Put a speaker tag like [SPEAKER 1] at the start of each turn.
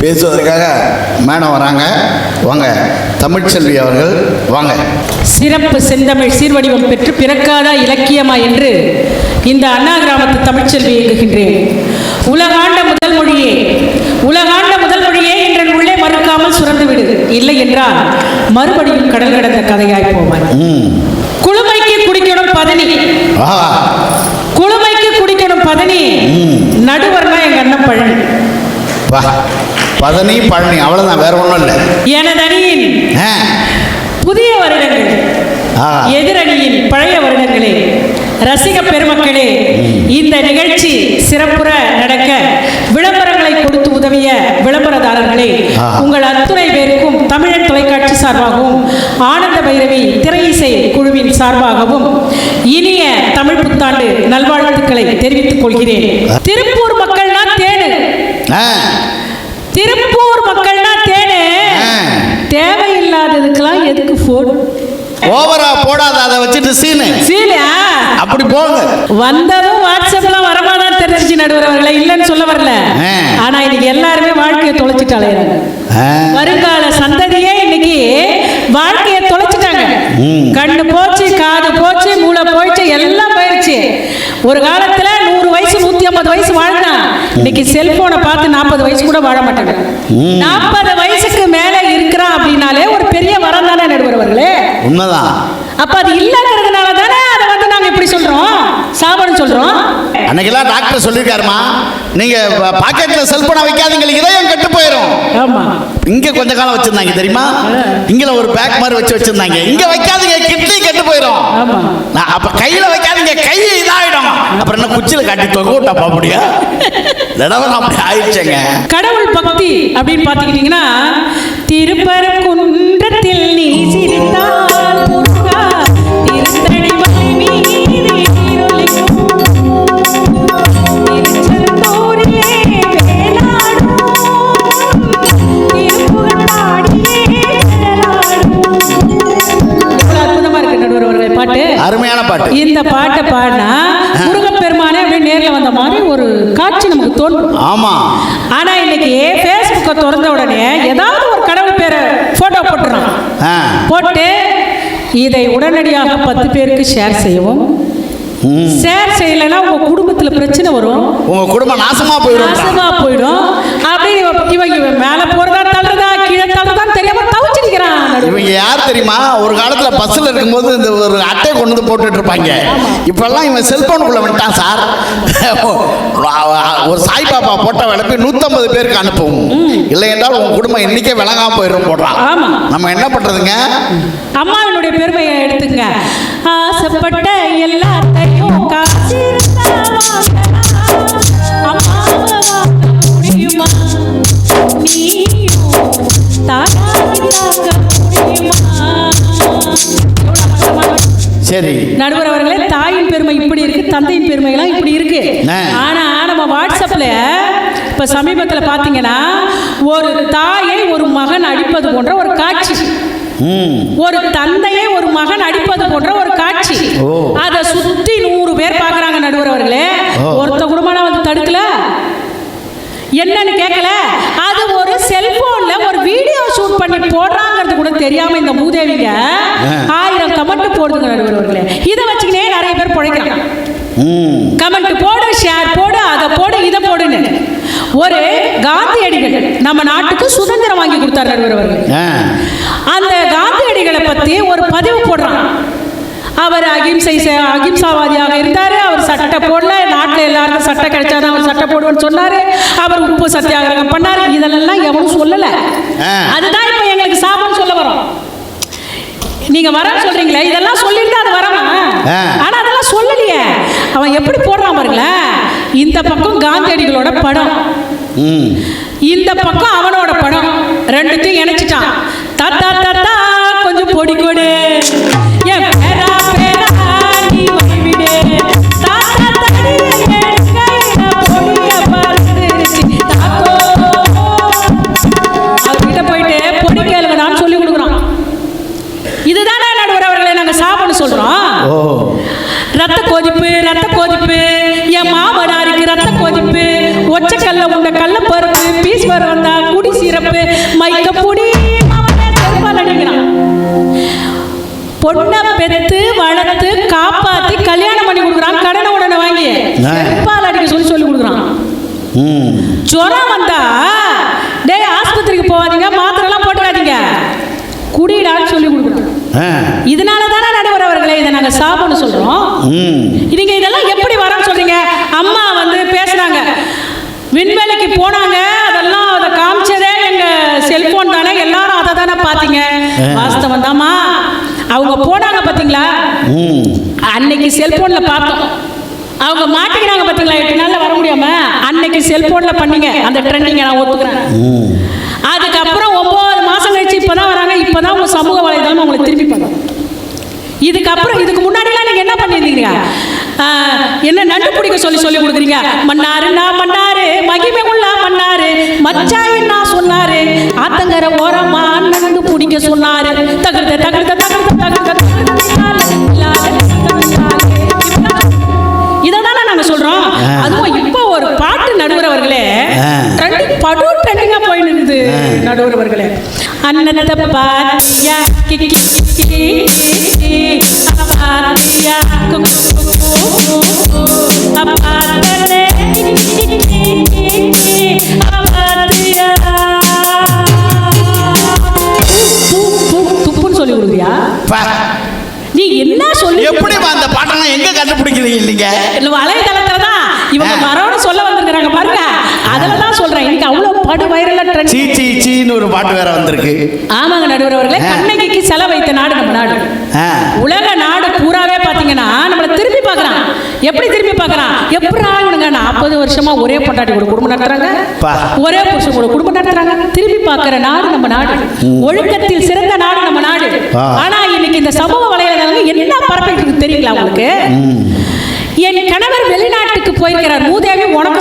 [SPEAKER 1] பேசுவதற்காக மேடம் வராங்க. வாங்க தமிழ்ச்செல்வி அவர்கள் வாங்க.
[SPEAKER 2] சிறப்பு செந்தமிழ் சீர்வடிவம் பெற்று பிறக்காதா இலக்கியமா என்று இந்த அண்ணா கிராமத்து தமிழ்ச்செல்வி இயங்குகின்றேன். உலகாண்ட முதல் மொழியே உலகாண்ட முதல் மொழியே என்ற உள்ளே மறுக்காமல் சுரந்து விடு. இல்லை என்றால் மறுபடியும் கடல் கடந்த கதையாய் போவான்
[SPEAKER 1] ம்.
[SPEAKER 2] குளுமைக்கு குடிக்கணும் பதனி.
[SPEAKER 1] ஆஹா.
[SPEAKER 2] குளுமைக்கு குடிக்கணும் பதனி. நடுவர்னா எங்க அண்ணன் பழனி.
[SPEAKER 1] வா. பதனி பழனி அவ்வளோதான் வேற ஒன்றும் இல்லை.
[SPEAKER 2] எனது அணியின்
[SPEAKER 1] ஆ.
[SPEAKER 2] புதிய வருடங்கள். எதிரணியின் பழைய வருடங்களே ரசிக பெருமக்களே இந்த நிகழ்ச்சி சிறப்புற நடக்க விளம்பரங்களை கொடுத்து உதவிய விளம்பரதாரர்களே. உங்கள் அத்துணை பேருக்கும் தமிழன் தொலைக்காட்சி சார்பாகவும் ஆனந்த பைரவி திரையிசை குழுவின் சார்பாகவும் இனிய தமிழ் புத்தாண்டு நல்வாழ்த்துக்களை தெரிவித்துக் கொள்கிறேன். திருப்பூர் மக்கள்னா தேனு.
[SPEAKER 1] ஆ.
[SPEAKER 2] திருப்பூர் மக்கள்னா தேனு.
[SPEAKER 1] ஆ.
[SPEAKER 2] தேவையில்லாததுக்கெல்லாம் எதுக்கு ஃபோன்
[SPEAKER 1] ஓவரா போடாத அதை வச்சுட்டு சீனு.
[SPEAKER 2] சீலியா
[SPEAKER 1] அப்படி போங்க.
[SPEAKER 2] வந்ததும் வாட்ஸ்அப்ல வரமாதான் தெரிஞ்சு நடுவர் அவர்களை. இல்லைன்னு சொல்ல வரல. ஆனா இன்னைக்கு எல்லாருமே வாழ்க்கையை தொலைச்சிட்டு அலையிறாங்க. வருங்கால சந்ததியே இன்னைக்கு வாழ்க்கையை தொலைச்சிட்டாங்க. கண்ணு போச்சு காது போச்சு மூளை போயிடுச்சு எல்லாம் போயிடுச்சு. ஒரு காலத்துல நூறு வயசு நூத்தி ஐம்பது வயசு வாழ்ந்தான். இன்னைக்கு செல்போனை பார்த்து நாற்பது வயசு கூட வாழ மாட்டாங்க. நாற்பது வயசுக்கு மேல இருக்கிறான் அப்படின்னாலே ஒரு பெரிய வரம் தானே நடுவர் அவர்களே
[SPEAKER 1] உண்மைதான்.
[SPEAKER 2] அப்ப அது இல்லைங்கிறதுனால தானே அதை வந்து நாங்க இப்படி சொல்றோம்? சாபம்னு சொல்றோம்?
[SPEAKER 1] அன்னைக்கெல்லாம் டாக்டர் சொல்லியிருக்காருமா நீங்க பாக்கெட்ல செல்போனை வைக்காதீங்க இதயம் கெட்டு போயிடும் இங்க கொஞ்ச காலம் வச்சிருந்தாங்க தெரியுமா? இங்கல ஒரு பேக் மாதிரி வச்சு வச்சிருந்தாங்க. இங்க வைக்காதீங்க கிட்னி கெட்டு போயிடும் அப்ப கையில வைக்காதீங்க கை இதாயிடும். அப்புறம் என்ன குச்சியில காட்டி தொங்க விட்டா போக முடியும்? தடவை அப்படி ஆயிடுச்சேங்க.
[SPEAKER 2] கடவுள் பக்தி அப்படின்னு பார்த்துக்கிட்டிங்கன்னா திருப்பரங்குன்றத்தில்
[SPEAKER 1] அருமையான பாட்டு.
[SPEAKER 2] இந்த பாட்டை பாடினா முருகப்பெருமானே அப்படியே நேர்ல வந்த மாதிரி ஒரு காட்சி நமக்கு தோன்றும்.
[SPEAKER 1] ஆமா.
[SPEAKER 2] ஆனா இன்னைக்கு ஃபேஸ்புக்கை திறந்த உடனே ஏதாவது ஒரு கடவுள் பேரை போட்டோ போட்டுறான். போட்டு இதை உடனடியாக பத்து பேருக்கு ஷேர் செய்யவும். ஷேர் செய்யலைன்னா உங்க குடும்பத்துல பிரச்சனை வரும்.
[SPEAKER 1] உங்க குடும்பம் நாசமா போயிடும்
[SPEAKER 2] நாசமா போயிடும். அப்படி இவ- இவங்க மேல போறதா
[SPEAKER 1] இவங்க யார் தெரியுமா? ஒரு காலத்துல பஸ்ல இருக்கும்போது இந்த ஒரு அட்டை கொண்டு வந்து போட்டுட்டு இருப்பாங்க. இப்பெல்லாம் இவன் செல்போனுக்குள்ள வந்துட்டான் சார். ஒரு சாய்பாபா போட்ட விளக்கு நூத்தம்பது பேருக்கு அனுப்புவோம் இல்லை என்றால் உன் குடும்பம் இன்னைக்கே விளங்காம போயிடும் போடுறான். நம்ம என்ன பண்றதுங்க?
[SPEAKER 2] அம்மாவினுடைய பெருமையை எடுத்துங்க ஆசைப்பட்ட எல்லாத்தையும்
[SPEAKER 1] சரி.
[SPEAKER 2] நடுவர் அவர்களே தாயின் பெருமை இப்படி இருக்கு தந்தையின் பெருமைலாம் இப்படி இருக்கு. ஆனா நம்ம வாட்ஸ்அப்ல இப்ப சமீபத்துல பாத்தீங்கன்னா ஒரு தாயை ஒரு மகன் அடிப்பது போன்ற ஒரு காட்சி. ஒரு தந்தையை ஒரு மகன் அடிப்பது போன்ற ஒரு காட்சி. அதை சுத்தி நூறு பேர் பாக்குறாங்க நடுவர் அவர்களே. ஒருத்த குடும்பம் வந்து தடுக்கல? என்னன்னு கேட்கல அது ஒரு செல்போன்ல ஒரு வீடியோ ஷூட் பண்ணி போடுறாங்கிறது கூட தெரியாம இந்த மூதேவிங்க
[SPEAKER 1] ஆ.
[SPEAKER 2] ஆயிரம் கமெண்ட் போடுதுங்க நடுவர் அவர்களே இதை வச்சுக்கினே நிறைய பேர் பிழைக்கிறாங்க
[SPEAKER 1] ம்
[SPEAKER 2] கமெண்ட் போடு ஷேர் போடு அதை போடு இதை போடுன்னு. ஒரு காந்தியடிகள் நம்ம நாட்டுக்கு சுதந்திரம் வாங்கி கொடுத்தார் நடுவர் அவர்கள்
[SPEAKER 1] ஆ.
[SPEAKER 2] அந்த காந்தியடிகளை பத்தி ஒரு பதிவு போடுறான். அவர் அகிம்சை அகிம்சாவாதியாக இருந்தார். அவர் சட்டை போடல. நாட்டில் எல்லாருக்கும் சட்டை கிடைச்சாதான் அவர் சட்டை போடுவேன்னு சொன்னாரு. அவர் உப்பு சத்தியாகிரகம் பண்ணாரு. இதெல்லாம் எவனும் சொல்லல. அதுதான் இப்போ எங்களுக்கு சாபம் சொல்ல வரோம் நீங்க வர சொல்றீங்களே இதெல்லாம் சொல்லிட்டு அது வரவன். ஆனா அதெல்லாம் சொல்லலையே. அவன் எப்படி போடுறான் பாருங்களேன் இந்த பக்கம் காந்தியடிகளோட படம்.
[SPEAKER 1] ம்.
[SPEAKER 2] இந்த பக்கம் அவனோட படம். ரெண்டுத்தையும் இணைச்சிட்டான். தாத்தா தாத்தா கொஞ்சம் பொடி கொடு ஒச்சக்கல்ல உண்ட கல்ல பருப்பு பீஸ் வர வந்தா குடி அவனே செருப்பால் அடிக்கிறான் பொண்ணை பெத்து வளர்த்து காப்பாத்தி கல்யாணம் பண்ணி கொடுக்குறான். கடனை உடனே வாங்கி. செருப்பால் அடிக்க சொல்லி சொல்லி கொடுக்குறான். ஜுரம் வந்தா டேய் ஆஸ்பத்திரிக்கு போகாதீங்க மாத்திரைலாம் போட்டுக்காதீங்க குடிடான்னு சொல்லி கொடுக்குறான். இதனால தானே நடுவர் அவர்களே இதை நாங்கள் சாப்பிடணும் சொல்கிறோம்
[SPEAKER 1] ம்.
[SPEAKER 2] நீங்க இதெல்லாம் எப்படி விண்வெளிக்கு போனாங்க. அதெல்லாம் அதை காமிச்சதே எங்க செல்போன் தானே. எல்லாரும் அதை தானே பார்த்தீங்க. வாஸ்தவம் தாம்மா. அவங்க போனாங்க பார்த்தீங்களா அன்னைக்கு செல்போன்ல பார்த்தோம். அவங்க மாட்டிக்கிறாங்க பார்த்தீங்களா எட்டு நாள்ல வர முடியாம. அன்னைக்கு செல்போன்ல பண்ணீங்க. அந்த ட்ரெண்டிங்கை நான் ஒத்துக்கிறேன். அதுக்கப்புறம் ஒன்பது மாசம் கழிச்சு இப்பதான் வராங்க. இப்பதான் உங்க சமூக வலைதளம் உங்களை திரும்பி பார்க்கணும் இதுக்கப்புறம் இதுக்கு முன்னாடிலாம் நீங்க என்ன பண்ணிருந்தீங்க என்ன நண்டு பிடிக்க சொல்லி சொல்லி கொடுக்குறீங்க மன்னாரு நான் மன்னாரு மகிமை உள்ள மன்னாரு மச்சாய் நான் சொன்னாரு ஆத்தங்கர ஓரமா நண்டு பிடிக்க சொன்னாரு தகுந்த தகுந்த தகுந்த தகுந்த இதை தானே நாங்க சொல்றோம் அதுவும் இப்போ ஒரு பாட்டு நடுவரவர்களே
[SPEAKER 1] ஆ.
[SPEAKER 2] படு ட்ரெண்டிங்கா போய் நிற்குது நடுவரவர்களே அண்ணனத்தை பாத்தியா கிக்கி கிக்கி பாத்தியா நீ என்ன சொல்லி
[SPEAKER 1] எப்படி அந்த பாட்டெல்லாம் எங்க கண்டுபிடிக்கிறீங்க இல்லைங்க
[SPEAKER 2] இல்ல வலைதளத்துல தான் இவங்க
[SPEAKER 1] ஆ.
[SPEAKER 2] சொல்ல வந்திருக்கிறாங்க பாருங்க அதுல தான் சொல்றேன் இன்னைக்கு அவ்வளவு படு வைரலா ட்ரெண்ட்
[SPEAKER 1] சீ சீ சீன்னு ஒரு பாட்டு வேற வந்திருக்கு
[SPEAKER 2] ஆமாங்க நடுவர் அவர்களே
[SPEAKER 1] ஆ.
[SPEAKER 2] கண்ணகிக்கு செல நாடு நம்ம நாடு உலக நாடு பூராவே பாத்தீங்கன்னா எப்படி திரும்பி பார்க்கறான் எப்படா இவனுங்க நாற்பது வருஷமா ஒரே பொண்டாட்டி கூட குடும்பம் நடத்துறாங்க. ஒரே புருஷன் கூட குடும்பம் நடத்துறாங்க. திரும்பி பார்க்கிற நாடு நம்ம நாடு. ஒழுக்கத்தில் சிறந்த நாடு நம்ம நாடு. ஆனா இன்னைக்கு இந்த சமூக வலைதளங்கள் என்ன பரப்பிட்டு தெரியுங்களா உங்களுக்கு? என் கணவர் வெளிநாட்டுக்கு போயிருக்கிறார். மூதேவி உனக்கு